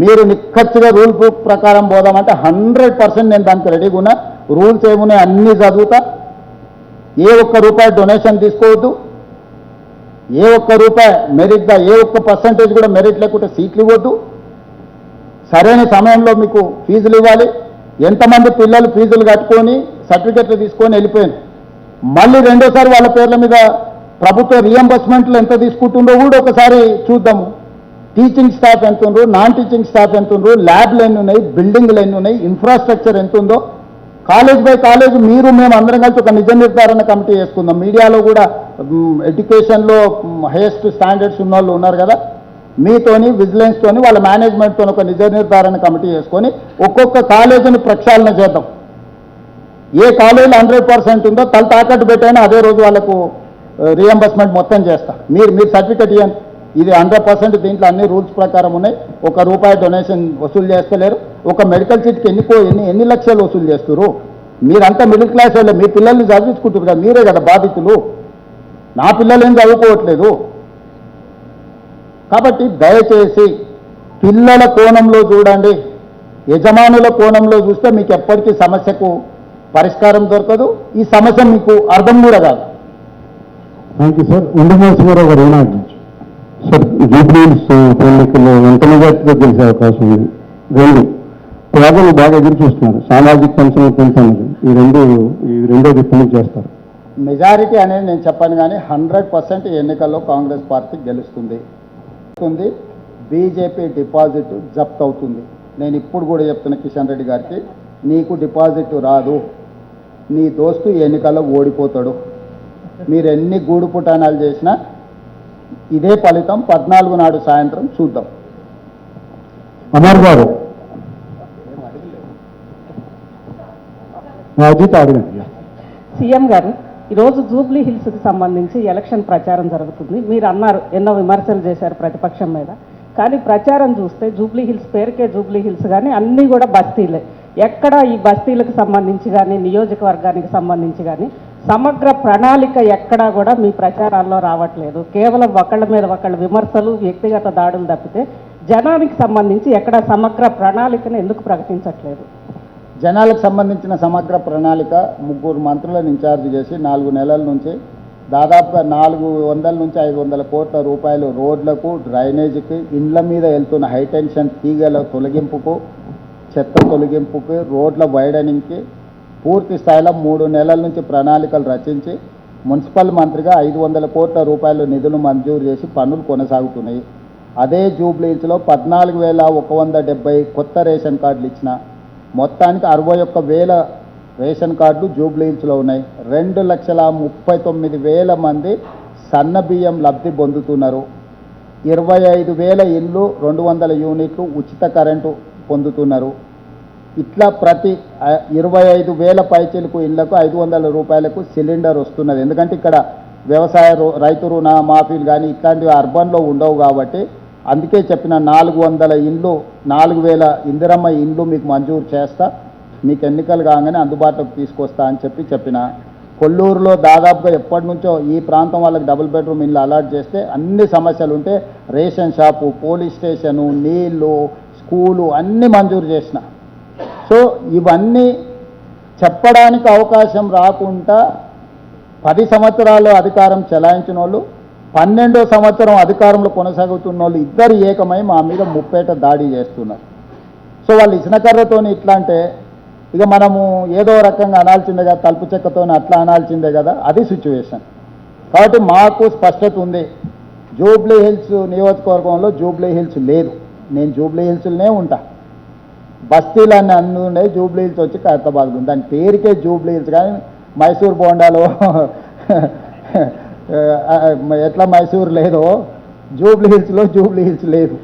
మీరు నిక్కచ్చిగా rule book ప్రకారం పోదామంటే హండ్రెడ్ పర్సెంట్ నేను దానికి రెడీగా ఉన్నా. రూల్స్ ఏమున్నాయి అన్నీ చదువుతా. ఏ ఒక్క రూపాయి డొనేషన్ తీసుకోవద్దు. ఏ ఒక్క రూపాయి మెరిట్గా ఏ ఒక్క పర్సంటేజ్ కూడా మెరిట్ లేకుంటే సీట్లు ఇవ్వద్దు. సరైన సమయంలో మీకు ఫీజులు ఇవ్వాలి. ఎంతమంది పిల్లలు ఫీజులు కట్టుకొని సర్టిఫికెట్లు తీసుకొని వెళ్ళిపోయింది మళ్ళీ రెండోసారి వాళ్ళ పేర్ల మీద ప్రభుత్వ రియంబర్స్మెంట్లు ఎంత తీసుకుంటుందో కూడా ఒకసారి చూద్దాము. టీచింగ్ స్టాఫ్ ఎంత ఉండ్రు నాన్ టీచింగ్ స్టాఫ్ ఎంత ఉండ్రు ల్యాబ్లు ఎన్ని ఉన్నాయి బిల్డింగ్లు ఎన్ని ఉన్నాయి ఇన్ఫ్రాస్ట్రక్చర్ ఎంత ఉందో కాలేజ్ బై కాలేజ్ మీరు మేము అందరం కలిసి ఒక నిజ నిర్ధారణ కమిటీ వేసుకుందాం. మీడియాలో కూడా ఎడ్యుకేషన్లో హైయెస్ట్ స్టాండర్డ్స్ ఉన్న వాళ్ళు ఉన్నారు కదా మీతోని విజిలెన్స్తోని వాళ్ళ మేనేజ్మెంట్తో ఒక నిజ నిర్ధారణ కమిటీ చేసుకొని ఒక్కొక్క కాలేజీని ప్రక్షాళన చేద్దాం. ఏ కాలేజీలో హండ్రెడ్ పర్సెంట్ ఉందో తల తాకట్టు పెట్టైనా అదే రోజు వాళ్ళకు రియంబర్స్మెంట్ మొత్తం చేస్తా. మీరు మీరు సర్టిఫికెట్ ఇవ్వండి ఇది హండ్రెడ్ పర్సెంట్ దీంట్లో అన్ని రూల్స్ ప్రకారం ఉన్నాయి. ఒక రూపాయి డొనేషన్ వసూలు చేస్తలేరు. ఒక మెడికల్ సీట్కి ఎన్ని ఎన్ని ఎన్ని లక్షలు వసూలు చేస్తారు మీరంతా మిడిల్ క్లాస్ వాళ్ళు మీ పిల్లల్ని చదివించుకుంటారు కదా మీరే కదా బాధితులు. నా పిల్లలు ఏం చదువుకోవట్లేదు. కాబట్టి దయచేసి పిల్లల కోణంలో చూడండి. యజమానుల కోణంలో చూస్తే మీకు ఎప్పటికీ సమస్యకు పరిష్కారం దొరకదు. ఈ సమస్య మీకు అర్థం కూడా కాదు. థ్యాంక్ యూ సార్ ఉండమోసి గారు ఒక రేనాడు ఎన్నికల్లో వెంటనే మెజార్టీతో గెలిచే అవకాశం ఉంది. రెండు పేదలు బాగా ఎదురు చూస్తున్నారు. సామాజిక పెన్షన్ పెన్షన్ ఈ రెండు ఈ రెండో దిక్కుని చేస్తారు. మెజారిటీ అనేది నేను చెప్పాను కానీ హండ్రెడ్ పర్సెంట్ ఎన్నికల్లో కాంగ్రెస్ పార్టీ గెలుస్తుంది. బీజేపీ డిపాజిట్ జప్త్ అవుతుంది. నేను ఇప్పుడు కూడా చెప్తున్న కిషన్ రెడ్డి గారికి నీకు డిపాజిట్ రాదు. నీ దోస్తు ఎన్నికల్లో ఓడిపోతాడు. మీరు ఎన్ని గూడు పుటానాలు చేసినా ఇదే ఫలితం పద్నాలుగు నాడు సాయంత్రం చూద్దాం. అమర్ గారు. సీఎం గారు ఈరోజు జూబ్లీ హిల్స్కి సంబంధించి ఎలక్షన్ ప్రచారం జరుగుతుంది. మీరు అన్నారు ఎన్నో విమర్శలు చేశారు ప్రతిపక్షం మీద. కానీ ప్రచారం చూస్తే జూబ్లీ హిల్స్ పేరుకే జూబ్లీ హిల్స్ కానీ అన్నీ కూడా బస్తీలే. ఎక్కడ ఈ బస్తీలకు సంబంధించి కానీ నియోజకవర్గానికి సంబంధించి కానీ సమగ్ర ప్రణాళిక ఎక్కడా కూడా మీ ప్రచారాల్లో రావట్లేదు. కేవలం ఒకళ్ళ మీద ఒకళ్ళ విమర్శలు వ్యక్తిగత దాడులు తప్పితే జనానికి సంబంధించి ఎక్కడ సమగ్ర ప్రణాళికను ఎందుకు ప్రకటించట్లేదు? జనాలకు సంబంధించిన సమగ్ర ప్రణాళిక ముగ్గురు మంత్రులను ఇన్ఛార్జ్ చేసి నాలుగు నెలల నుంచి దాదాపుగా నాలుగు వందల నుంచి ఐదు వందల కోట్ల రూపాయలు రోడ్లకు డ్రైనేజీకి ఇండ్ల మీద వెళ్తున్న హైటెన్షన్ తీగల తొలగింపుకు చెత్త తొలగింపుకి రోడ్ల వైడనింగ్కి పూర్తి స్థాయిలో మూడు నెలల నుంచి ప్రణాళికలు రచించి మున్సిపల్ మంత్రిగా ఐదు వందల కోట్ల రూపాయలు నిధులు మంజూరు చేసి పనులు కొనసాగుతున్నాయి. అదే జూబ్లీస్లో పద్నాలుగు వేల ఒక వంద డెబ్బై కొత్త రేషన్ కార్డులు ఇచ్చిన మొత్తానికి అరవై ఒక్క వేల రేషన్ కార్డులు జూబ్లీహిల్స్లో ఉన్నాయి. రెండు లక్షల ముప్పై తొమ్మిది వేల మంది సన్న బియ్యం లబ్ధి పొందుతున్నారు. ఇరవై ఐదు వేల ఇళ్ళు రెండు వందల యూనిట్లు ఉచిత కరెంటు పొందుతున్నారు. ఇట్లా ప్రతి ఇరవై ఐదు వేల పైచీలకు ఇళ్ళకు ఐదు వందల రూపాయలకు సిలిండర్ వస్తున్నది. ఎందుకంటే ఇక్కడ వ్యవసాయ రు- రైతు రుణ మాఫీలు కానీ ఇట్లాంటివి అర్బన్లో ఉండవు కాబట్టి అందుకే చెప్పిన నాలుగు వందల ఇండ్లు నాలుగు వేల ఇందిరమ్మ ఇండ్లు మీకు మంజూరు చేస్తా. మీకు ఎన్నికలు కాగానే అందుబాటులోకి తీసుకొస్తా అని చెప్పి చెప్పిన. కొల్లూరులో దాదాపుగా ఎప్పటి నుంచో ఈ ప్రాంతం వాళ్ళకి డబుల్ బెడ్రూమ్ ఇల్లు అలాట్ చేస్తే అన్ని సమస్యలు ఉంటే రేషన్ షాపు పోలీస్ స్టేషను నీళ్ళు స్కూలు అన్నీ మంజూరు చేసిన. సో ఇవన్నీ చెప్పడానికి అవకాశం రాకుండా పది సంవత్సరాలు అధికారం చెలాయించిన వాళ్ళు పన్నెండో సంవత్సరం అధికారంలో కొనసాగుతున్న వాళ్ళు ఇద్దరు ఏకమై మా మీద ముప్పేట దాడి చేస్తున్నారు. సో వాళ్ళు ఇసునకర్రతోని ఇట్లా అంటే ఇక మనము ఏదో రకంగా అనాల్సిందే కదా తలుపు చెక్కతోని అట్లా అనాల్సిందే కదా అది సిచ్యువేషన్ కాబట్టి మాకు స్పష్టత ఉంది. జూబ్లీ హిల్స్ నియోజకవర్గంలో జూబ్లీ హిల్స్ లేదు. నేను జూబ్లీ హిల్స్లోనే ఉంటాను బస్తీలు అన్ని అన్ని ఉండే జూబ్లీ హిల్స్ వచ్చి ఖైరతాబాద్ ఉంది. దాని పేరుకే జూబ్లీ హిల్స్ కానీ మైసూర్ బోండాలో ఎట్లా మైసూర్ లేదో జూబ్లీ హిల్స్లో జూబ్లీ హిల్స్ లేదు.